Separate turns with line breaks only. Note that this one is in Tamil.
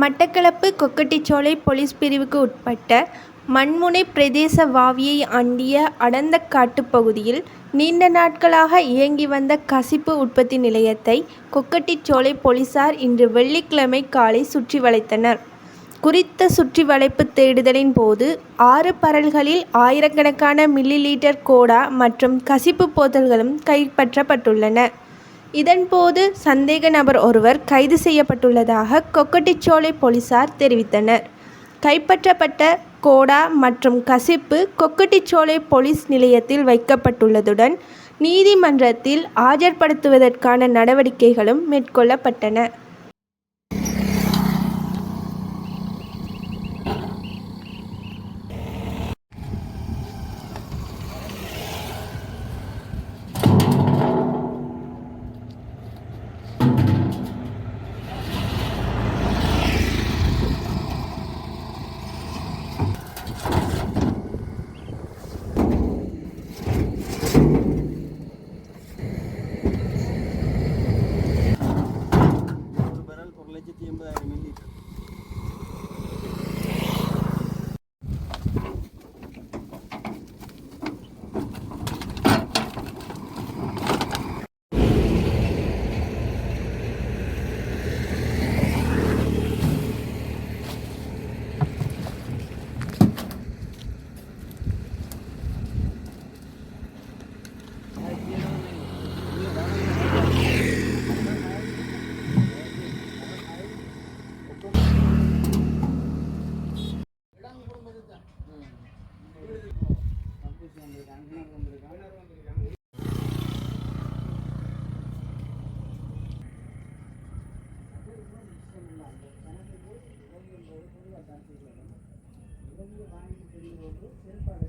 மட்டக்களப்பு கொக்கட்டிச்சோலை பொலிஸ் பிரிவுக்கு உட்பட்ட மண்முனை பிரதேச வாவியை அண்டிய அடர்ந்த பகுதியில் நீண்ட நாட்களாக இயங்கி வந்த கசிப்பு உற்பத்தி நிலையத்தை கொக்கட்டிச்சோலை போலீசார் இன்று வெள்ளிக்கிழமை காலை சுற்றி வளைத்தனர். குறித்த சுற்றி வளைப்பு தேடுதலின் போது ஆறு பரல்களில் ஆயிரக்கணக்கான மில்லி லீட்டர் கோடா மற்றும் கசிப்பு போத்தல்களும் கைப்பற்றப்பட்டுள்ளன. இதன் போது சந்தேக நபர் ஒருவர் கைது செய்யப்பட்டுள்ளதாக கொக்கட்டிச்சோலை போலீசார் தெரிவித்தனர். கைப்பற்றப்பட்ட கோடா மற்றும் கசிப்பு கொக்கட்டிச்சோலை போலீஸ் நிலையத்தில் வைக்கப்பட்டுள்ளதுடன் நீதிமன்றத்தில் ஆஜர்படுத்துவதற்கான நடவடிக்கைகளும் மேற்கொள்ளப்பட்டன.
செயல்பாடு